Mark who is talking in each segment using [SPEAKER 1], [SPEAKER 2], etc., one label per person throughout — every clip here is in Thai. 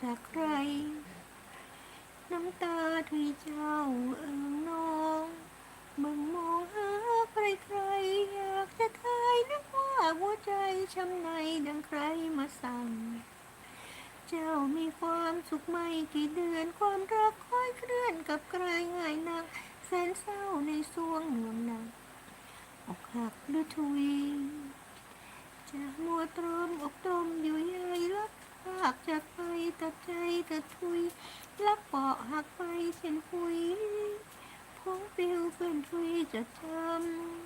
[SPEAKER 1] แต่ใคร น้ำตาทุยเจ้าเอิงนองเบิ่งมองหาใครใครอยากจะทายนึกว่าหัวใจช้ำในดังใครมาสั่ง เจ้ามีความสุขไม่กี่เดือนความรักค่อยเคลื่อนกับใครง่ายนักแสนเศร้าในสวงหน่วงหนักอกหักหรือทุยจะมัวตรมอกตมอยู่ใยรักภากจากไป ตัดใจตัดทุยลักเปาะหักไปเส้นคุยพงปิวเฟื่อนทุยจะจ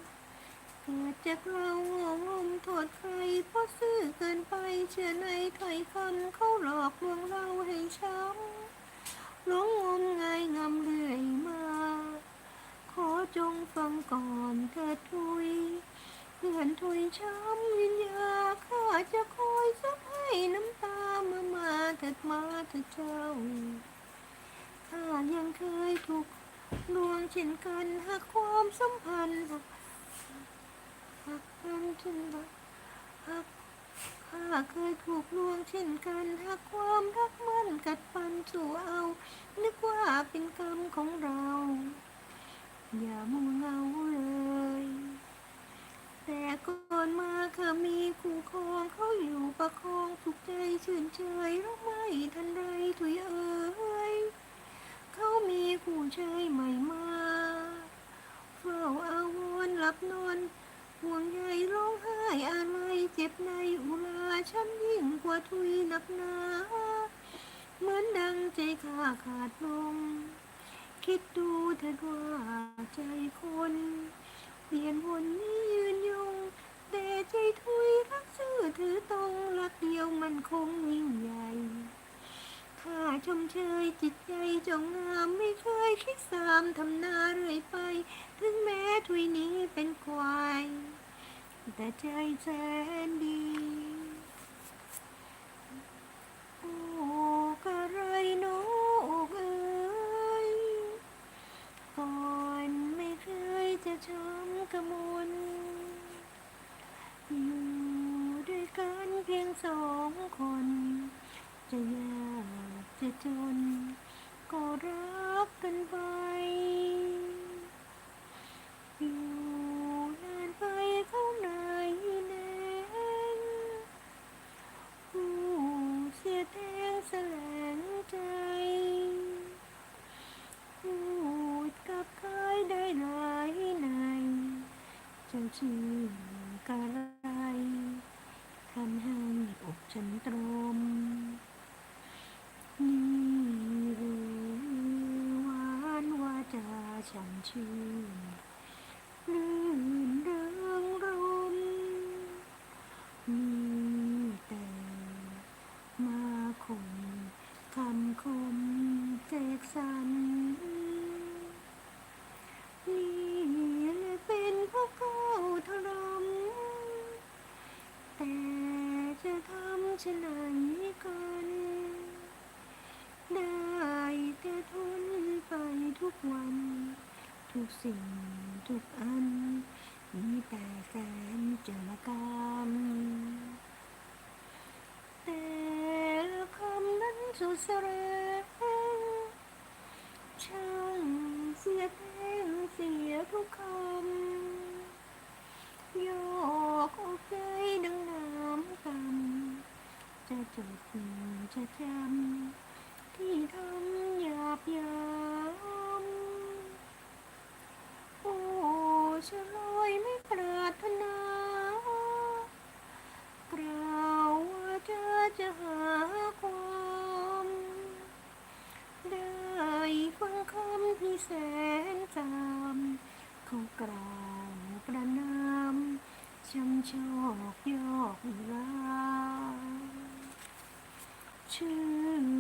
[SPEAKER 1] ำเกิดจากเราโง่งมโทษใครเพราะซื่อเกินไปเชื่อในถ้อยคำเขาหลอกลวงเราให้ช้ำหลงงมงายงำเรื่อยมา ขอจงฟังก่อนเถิดทุยเพื่อนทุยช้ำ เถิดเจ้าข้ายังเคยถูกลวงเช่นกันหากความสัมพันธ์หักหักกันเช่นกันหักข้าเคยถูกลวงเช่นกันหากความรักมันกัดฟันสู่เอา นึกว่าเป็นกรรมของเรา อย่ามัวเงาเลย แต่ก่อนมาข้ามีคู่ครองเขาอยู่ประคองสุขใจชื่นเชยรักไม่ทันไรถุยเอ่ยเขามีคู่ชายใหม่มาเฝ้าอาวรหลับนอนห่วงใยร้องไห้อะไรเจ็บในอุราช้ำยิ่งกว่าทุยนักนาเหมือนดังใจข้าขาดลงคิดดูเถิดว่าใจคน เปลี่ยนวนนี้ ใจทุยรักซื่อถือตรงรักเดียวมันคงยิ่งใหญ่ข้าชมเชยจิตใจจงงามไม่เคยคิดสามทำหนาเรื่อยไป ถึงแม้ทุยนี้เป็นควาย แต่ใจแสนดีโอ้กะไรโนอกเอ้ยก่อนไม่เคยจะช้ำกระมวล อยู่ด้วยกันเพียงสองคน จะยากจะจน ก็รักกันไป อยู่นานไปเขาไหนแน่ผู้เสียแทงแสลงใจพูดกับใครได้หลายในจ้าชื่อกะไร ฉันตรมนี่หรือหวานว่าจะช่ำชื่นลื่นเริงรมมีแต่มาคมคำคมเสกสรรนี่แหละเป็นเพราะเขาทรม แต่จะ ทำเช่นไหนกันได้แต่ทนไปทุกวัน ทุกสิ่งทุกอัน มีแต่แสนเจรกรรมแต่ละคำนั้นสุดแสงช่างเสียแทงเสียทุกคำโยกอกใจดังน้ำกำจะจดจะจำที่ทำหยาบยามโอ้ฉลอยไม่ปรารถนา กล่าวว่า จะหาความได้ฟังคำที่แสนจำเขากล่าวประนามช้ำชอกยอกราเชื่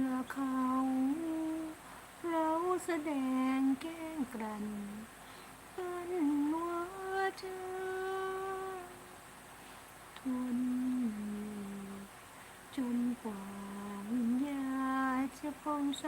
[SPEAKER 1] อเขาเราแสดงแก้งกลันปั้นว่าจะทน จนกว่าวิญญาณจะพองใส